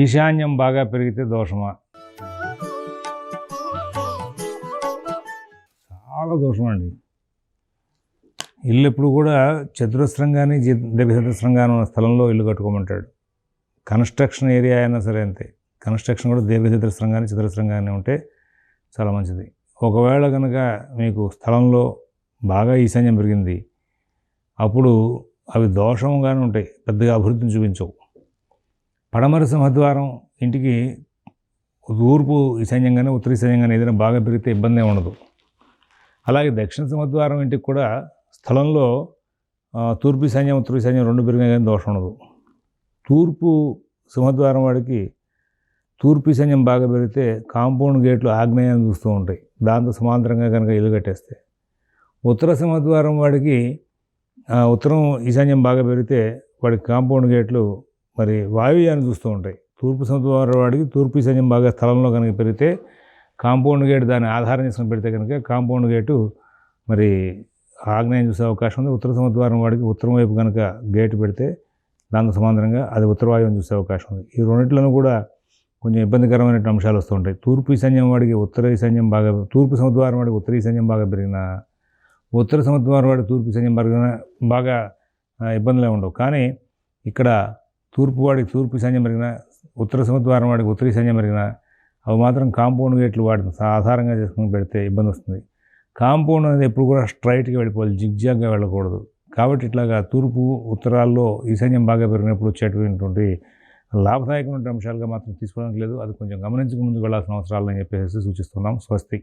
ఈశాన్యం బాగా పెరిగితే దోషమా? చాలా దోషం అండి ఇల్లు ఎప్పుడు కూడా చతురస్రం కానీ దీర్ఘచతురస్రం కానీ ఉన్న స్థలంలో ఇల్లు కట్టుకోమంటాడు. కన్స్ట్రక్షన్ ఏరియా అయినా సరే అంతే. కన్స్ట్రక్షన్ కూడా దీర్ఘచతురస్రం కానీ చతురస్రం కానీ ఉంటే చాలా మంచిది. ఒకవేళ కనుక మీకు స్థలంలో బాగా ఈశాన్యం పెరిగింది అప్పుడు అవి దోషంగానే ఉంటాయి. పెద్దగా అభివృద్ధిని చూపించవు. పడమర సింహద్వారం ఇంటికి తూర్పు ఈశాన్యంగానే ఉత్తర ఈశాన్యంగానే ఏదైనా బాగా పెరిగితే ఇబ్బంది ఉండదు. అలాగే దక్షిణ సింహద్వారం ఇంటికి కూడా స్థలంలో తూర్పు ఈశాన్యం ఉత్తర ఈశాన్యం రెండు పెరిగినా కానీ దోషం ఉండదు. తూర్పు సింహద్వారం వాడికి తూర్పు ఈశాన్యం బాగా పెరిగితే కాంపౌండ్ గేట్లు ఆగ్నేయాన్ని చూస్తూ ఉంటాయి. దాంతో సమాంతరంగా కనుక ఇల్లు కట్టేస్తే. ఉత్తర సింహద్వారం వాడికి ఉత్తరం ఈశాన్యం బాగా పెరిగితే వాడికి కాంపౌండ్ గేట్లు మరి వాయుయాన్ని చూస్తూ ఉంటాయి. తూర్పు సింహద్వారం వాడికి తూర్పు సైన్యం బాగా స్థలంలో కనుక పెరిగితే కాంపౌండ్ గేట్ దాన్ని ఆధారం చేసుకుని పెడితే కనుక కాంపౌండ్ గేటు మరి ఆగ్నేయం చూసే అవకాశం ఉంది. ఉత్తర సింహద్వారం వాడికి ఉత్తరం వైపు కనుక గేటు పెడితే దాంతో సమాంతరంగా అది ఉత్తరవాయువుని చూసే అవకాశం ఉంది. ఈ రెండింటిలోనూ కూడా కొంచెం ఇబ్బందికరమైన అంశాలు వస్తూ ఉంటాయి. తూర్పు ఈశాన్యం వాడికి ఉత్తర ఈశాన్యం బాగా తూర్పు సముద్వారం వాడికి ఉత్తర ఈశాన్యం బాగా పెరిగిన ఉత్తర సముద్వారం వాడికి తూర్పు ఈశాన్యం పెరిగిన బాగా ఇబ్బందులే ఉండవు. కానీ ఇక్కడ తూర్పు వాడికి తూర్పు సైన్యం పెరిగిన ఉత్తర సముద్వారం వాడికి ఉత్తరీ సైన్యం పెరిగిన అవి మాత్రం కాంపౌండ్ గేట్లు వాటిని ఆధారంగా చేసుకుని పెడితే ఇబ్బంది వస్తుంది. కాంపౌండ్ అనేది ఎప్పుడు కూడా స్ట్రైట్గా వెళ్ళిపోవాలి జిగ్జాగ్గా వెళ్ళకూడదు. కాబట్టి ఇట్లాగా తూర్పు ఉత్తరాల్లో ఈ సైన్యం బాగా పెరిగినప్పుడు వచ్చేటువంటి లాభదాయకమైన అంశాలుగా మాత్రం తీసుకోవడానికి లేదు. అది కొంచెం గమనించక ముందుకు వెళ్ళాల్సిన అవసరాలని చెప్పేసి సూచిస్తున్నాం. స్వస్తి.